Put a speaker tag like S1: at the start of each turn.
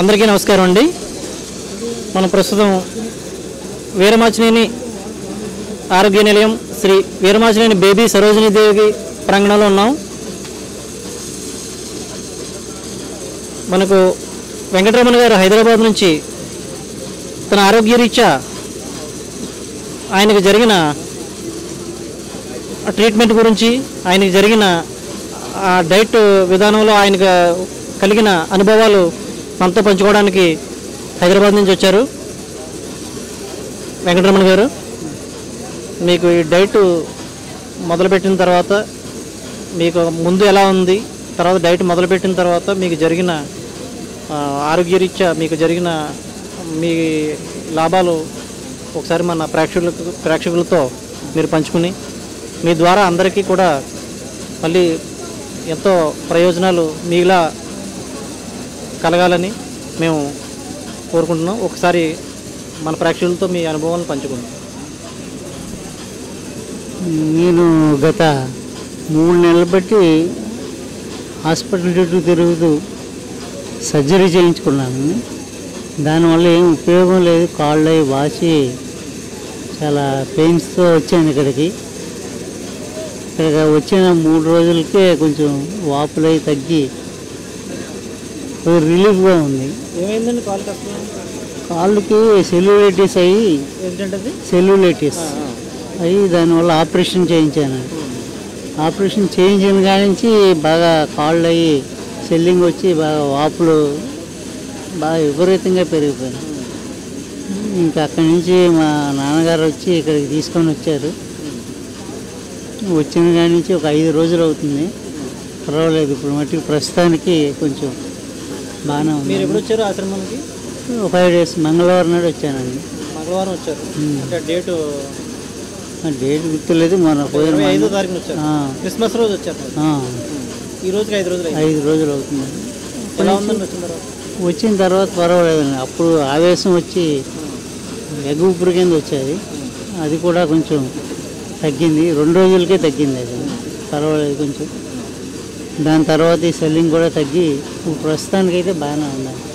S1: అందరికీ నమస్కారం అండి. మనం ప్రస్తుతం వీరమాచినేని ఆరోగ్య నిలయం శ్రీ వీరమాచినేని బేబీ సరోజినీ దేవి ప్రాంగణంలో ఉన్నాం. మనకు వెంకటరమణ గారు హైదరాబాద్ నుంచి తన ఆరోగ్య రీత్యా ఆయనకు జరిగిన ట్రీట్మెంట్ గురించి ఆయనకు జరిగిన ఆ డైట్ విధానంలో ఆయనకు కలిగిన అనుభవాలు మనతో పంచుకోవడానికి హైదరాబాద్ నుంచి వచ్చారు. వెంకటరమణ గారు మీకు ఈ డైట్ మొదలుపెట్టిన తర్వాత మీకు ముందు ఎలా ఉంది తర్వాత డైట్ మొదలుపెట్టిన తర్వాత మీకు జరిగిన ఆరోగ్యరీత్యా మీకు జరిగిన మీ లాభాలు ఒకసారి మన ప్రేక్షకులకు ప్రేక్షకులతో మీరు పంచుకుని మీ ద్వారా అందరికీ కూడా మళ్ళీ ఎంతో ప్రయోజనాలు మీలా కలగాలని మేము కోరుకుంటున్నాం. ఒకసారి మన ప్రేక్షకులతో మీ అనుభవాలను పంచుకుందాం.
S2: నేను గత మూడు నెలలు బట్టి హాస్పిటల్ చుట్టూ తిరుగుతూ సర్జరీ చేయించుకున్నాను. దానివల్ల ఏం ఉపయోగం లేదు. కాళ్ళు అవి వాసి చాలా పెయిన్స్తో వచ్చాను ఇక్కడికి. ఇక్కడ వచ్చిన మూడు రోజులకే కొంచెం వాపులై తగ్గి రిలీఫ్గా ఉంది.
S1: ఏమైందండి కాల్
S2: కాళ్ళకి సెల్యులైటిస్ అయ్యి
S1: ఏంటంటే
S2: సెల్యులైటిస్ అయ్యి దానివల్ల ఆపరేషన్ చేయించాను. ఆపరేషన్ చేయించిన కాడి నుంచి బాగా కాళ్ళు అయ్యి సెల్లింగ్ వచ్చి బాగా వాపులు బాగా విపరీతంగా పెరిగిపోయినాయి. ఇంకా అక్కడి నుంచి మా నాన్నగారు వచ్చి ఇక్కడికి తీసుకొని వచ్చారు. వచ్చిన కాడి నుంచి ఒక ఐదు రోజులు అవుతుంది. పర్వాలేదు ఇప్పుడు మట్టుకు ప్రస్తుతానికి కొంచెం బాగానే ఉంది.
S1: మీరు ఎప్పుడు వచ్చారు ఆశ్రమానికి
S2: ఒక ఫైవ్ డేస్ మంగళవారం నాడు వచ్చానండి.
S1: మంగళవారం వచ్చారు. అంటే డేటు?
S2: డేట్ గుర్తులేదు మొన్న పోయిన
S1: ఐదో తారీఖున వచ్చారు. క్రిస్మస్ రోజు వచ్చారు. ఈ రోజుకి ఐదు రోజులు
S2: ఐదు రోజులు అవుతుంది.
S1: వచ్చిన తర్వాత?
S2: పర్వాలేదండి. అప్పుడు ఆవేశం వచ్చి ఎగుపురు కింద వచ్చేది. అది కూడా కొంచెం తగ్గింది. రెండు రోజులకే తగ్గింది అది. పర్వాలేదు కొంచెం. దాని తర్వాత ఈ సెల్లింగ్ కూడా తగ్గి ప్రస్తుతానికైతే బాగానే ఉందండి